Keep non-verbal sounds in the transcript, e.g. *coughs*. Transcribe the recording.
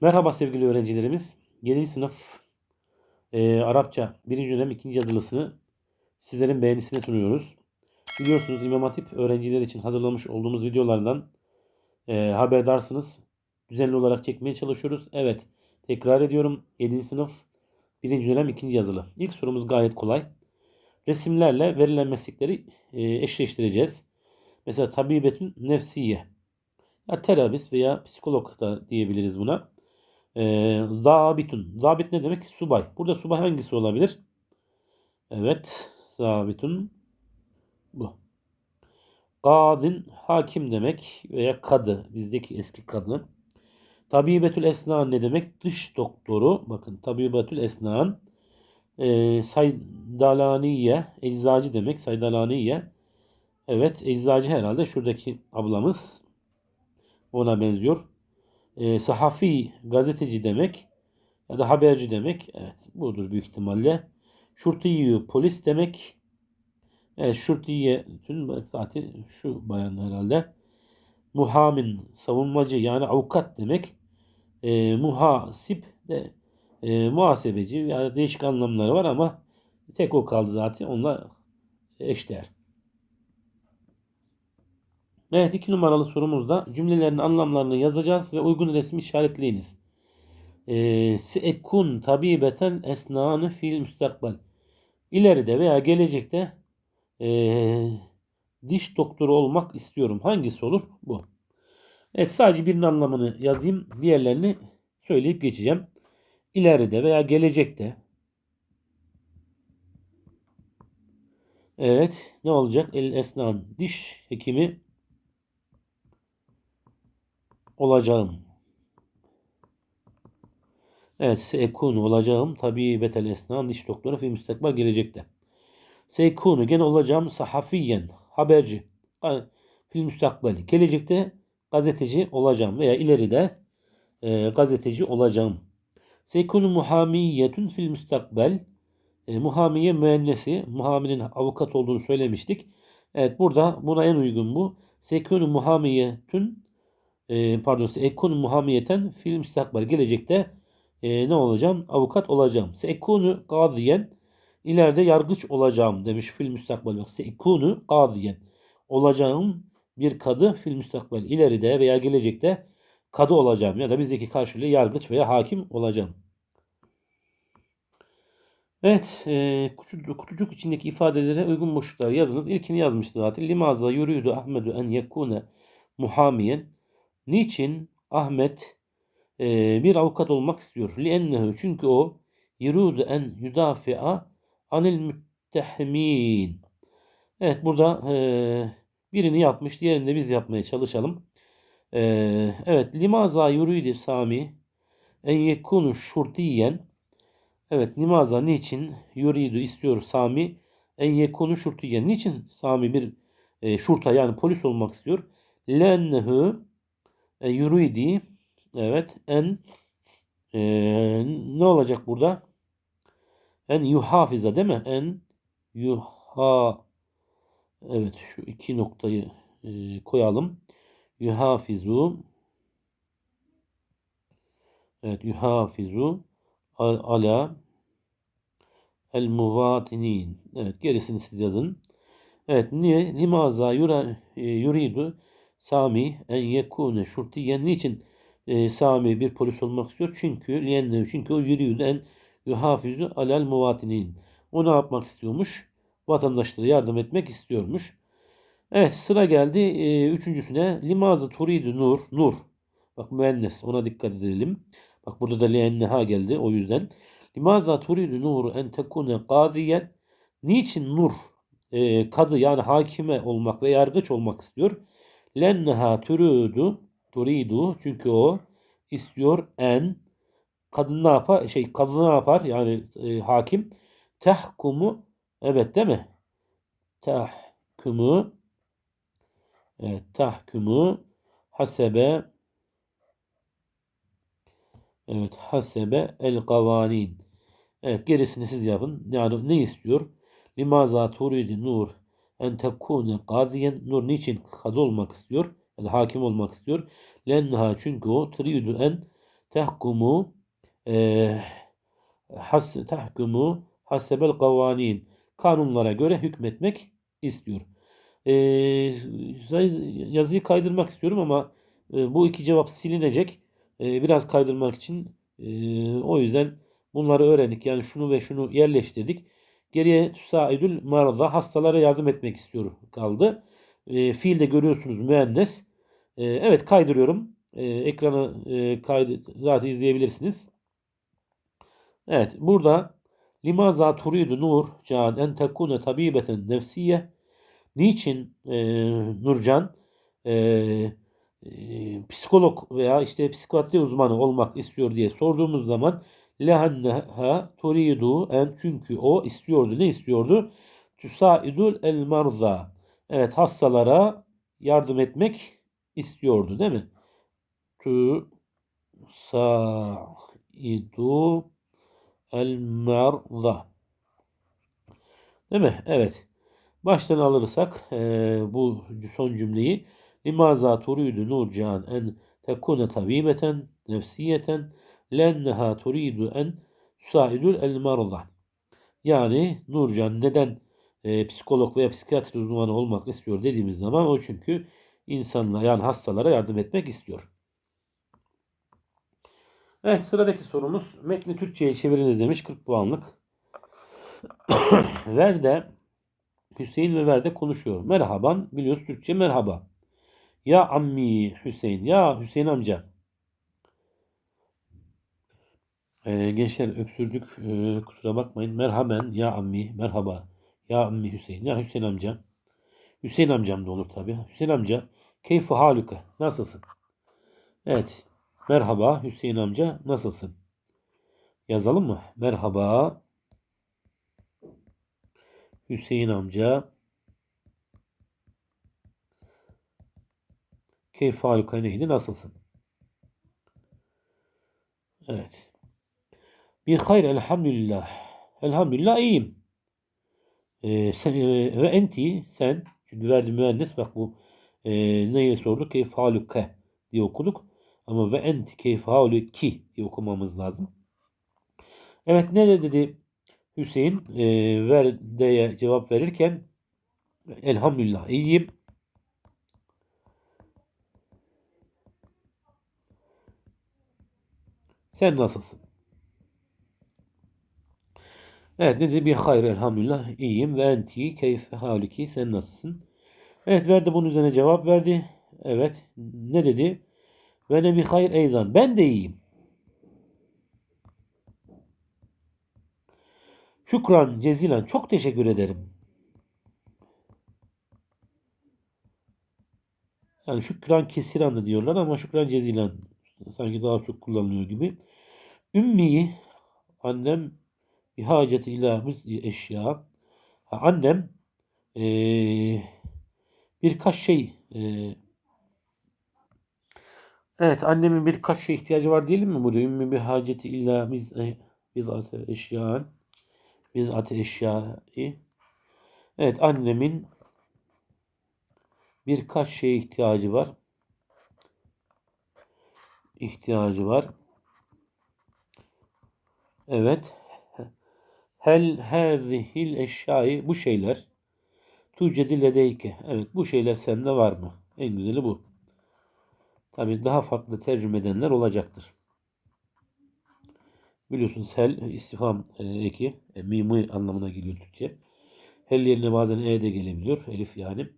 Merhaba sevgili öğrencilerimiz. 7. sınıf e, Arapça 1. dönem 2. yazılısını sizlerin beğenisine sunuyoruz. Biliyorsunuz İmam Hatip öğrenciler için hazırlamış olduğumuz videolardan e, haberdarsınız. Düzenli olarak çekmeye çalışıyoruz. Evet tekrar ediyorum 7. sınıf 1. dönem 2. yazılı. İlk sorumuz gayet kolay. Resimlerle verilen meslekleri e, eşleştireceğiz. Mesela tabibetün nefsiye. Ya terapist veya psikolog da diyebiliriz buna. Ee, zabitun. Zabit ne demek? Subay. Burada subay hangisi olabilir? Evet. Zabitun. Bu. Kadın hakim demek veya kadı. Bizdeki eski kadı. Tabibetül esnan ne demek? Dış doktoru. Bakın tabibetül esnan. E, saydalaniye. Eczacı demek. Saydalaniye. Evet eczacı herhalde. Şuradaki ablamız. Ona benziyor e, sahafi gazeteci demek ya da haberci demek. Evet budur büyük ihtimalle. Şurtiyi polis demek. Evet şurtiye zaten şu bayan herhalde. Muhamin savunmacı yani avukat demek. E, muhasip de e, muhasebeci yani değişik anlamları var ama tek o kaldı zaten onunla eşdeğer. Evet iki numaralı sorumuzda cümlelerin anlamlarını yazacağız ve uygun resmi işaretleyiniz. Ee, Seekun tabibeten esnanı fil müstakbel. İleride veya gelecekte ee, diş doktoru olmak istiyorum. Hangisi olur? Bu. Evet sadece birinin anlamını yazayım. Diğerlerini söyleyip geçeceğim. İleride veya gelecekte Evet ne olacak? El esnan diş hekimi olacağım. Evet, sekunu olacağım. Tabii betel esnan diş doktoru fi müstakbel gelecekte. Sekunu gene olacağım sahafiyen haberci. Fil müstakbel gelecekte gazeteci olacağım veya ileride e, gazeteci olacağım. Sekunu muhamiyetun fil müstakbel. E, muhamiye müennesi. Muhaminin avukat olduğunu söylemiştik. Evet burada buna en uygun bu. Sekunu muhamiyetun e, pardon ekunu muhamiyeten film müstakbel gelecekte e, ne olacağım? Avukat olacağım. Sekunu gaziyen ileride yargıç olacağım demiş film müstakbel. Sekunu gaziyen olacağım bir kadı film müstakbel ileride veya gelecekte kadı olacağım ya da bizdeki karşılığı yargıç veya hakim olacağım. Evet, e, kutucuk içindeki ifadelere uygun boşluklar yazınız. İlkini yazmıştı zaten. Limaza yuridu Ahmedu en yekune muhamiyen. Niçin Ahmet e, bir avukat olmak istiyor? Liennehu çünkü o yuridu en yudafi'a anil müttehmin. Evet burada e, birini yapmış, diğerini de biz yapmaya çalışalım. E, evet, limaza yuridu Sami en yekunu şurtiyen. Evet, limaza niçin yuridu istiyor Sami en yekunu şurtiyen. Niçin Sami bir e, şurta yani polis olmak istiyor? Lennehu e, yuridi evet en e, ne olacak burada? En yuhafiza değil mi? En yuha evet şu iki noktayı e, koyalım. Yuhafizu evet yuhafizu ala el muvatinin evet gerisini siz yazın. Evet niye? Limaza yura, e, yuridu Sami en yekune şurtiyen niçin e, Sami bir polis olmak istiyor? Çünkü liyennehu çünkü o yürüyordu en yuhafizu alel muvatinin. O ne yapmak istiyormuş? Vatandaşlara yardım etmek istiyormuş. Evet sıra geldi e, üçüncüsüne. Limazı turidu nur. Nur. Bak müennes ona dikkat edelim. Bak burada da lienneha geldi o yüzden. Limaza turidu nur en tekune kadiyen. Niçin nur e, kadı yani hakime olmak ve yargıç olmak istiyor? Lenneha türüdü turidu. Çünkü o istiyor en kadın ne yapar? Şey kadın ne yapar? Yani e, hakim. Tehkumu evet değil mi? Tehkumu evet tahkumu hasebe evet hasebe el kavanin evet gerisini siz yapın. Yani ne istiyor? Limaza turidi nur en tekune kaziyen nur niçin kadı olmak istiyor ya hakim olmak istiyor. Lenha çünkü o triudu en tahkumu e, has, tahkumu hasebel kavanin kanunlara göre hükmetmek istiyor. E, yazıyı kaydırmak istiyorum ama e, bu iki cevap silinecek. E, biraz kaydırmak için e, o yüzden bunları öğrendik. Yani şunu ve şunu yerleştirdik. Geriye tüsaidül marza hastalara yardım etmek istiyor kaldı. E, fiilde görüyorsunuz müennes. E, evet kaydırıyorum. E, ekranı e, kaydı zaten izleyebilirsiniz. Evet burada limaza turidu nur can en tekune tabibeten nefsiye niçin e, Nurcan e, e, psikolog veya işte psikiyatri uzmanı olmak istiyor diye sorduğumuz zaman lehanneha turidu en çünkü o istiyordu. Ne istiyordu? Tüsaidul el marza. Evet hastalara yardım etmek istiyordu değil mi? Tüsaidu el marza. Değil mi? Evet. Baştan alırsak e, bu son cümleyi limaza turidu Nurcan en tekune tabibeten nefsiyeten lenneha turidu en tusaidul el marza. Yani Nurcan neden e, psikolog veya psikiyatri uzmanı olmak istiyor dediğimiz zaman o çünkü insanlara yani hastalara yardım etmek istiyor. Evet sıradaki sorumuz metni Türkçe'ye çeviriniz demiş 40 puanlık. *coughs* Verde Hüseyin ve Verde konuşuyor. Merhaban biliyoruz Türkçe merhaba. Ya ammi Hüseyin ya Hüseyin amca. Ee, gençler öksürdük ee, kusura bakmayın. Merhaben ya ammi merhaba. Ya ammi Hüseyin ya Hüseyin amca. Hüseyin amcam da olur tabi. Hüseyin amca keyfu haluka nasılsın? Evet merhaba Hüseyin amca nasılsın? Yazalım mı? Merhaba Hüseyin amca keyf haluka neydi nasılsın? Evet. Bir hayır elhamdülillah. Elhamdülillah iyiyim. Ee, sen, e, ve enti sen çünkü verdi müennes bak bu e, neye sorduk? Keyf haluke diye okuduk. Ama ve enti keyf haluki diye okumamız lazım. Evet ne dedi Hüseyin e, verdeye cevap verirken elhamdülillah iyiyim. Sen nasılsın? Evet dedi? Bir hayır elhamdülillah iyiyim ve enti keyfe haliki sen nasılsın? Evet verdi bunun üzerine cevap verdi. Evet ne dedi? Ve ne bir hayır eyzan ben de iyiyim. Şükran cezilen çok teşekkür ederim. Yani şükran kesiran da diyorlar ama şükran cezilen sanki daha çok kullanılıyor gibi. Ümmiyi annem bir haceti ila eşya. Annem ee, birkaç şey ee, Evet annemin birkaç şey ihtiyacı var diyelim mi burada? Ümmi bir haceti illa biz biz eşya biz eşyayı Evet annemin birkaç şeye ihtiyacı var. İhtiyacı var. Evet. Hel hazihil eşyayı bu şeyler tucedi ledeyke. Evet bu şeyler sende var mı? En güzeli bu. Tabi daha farklı tercüme edenler olacaktır. Biliyorsunuz hel istifam e, eki e, mimi anlamına geliyor Türkçe. Hel yerine bazen e de gelebiliyor. Elif yani.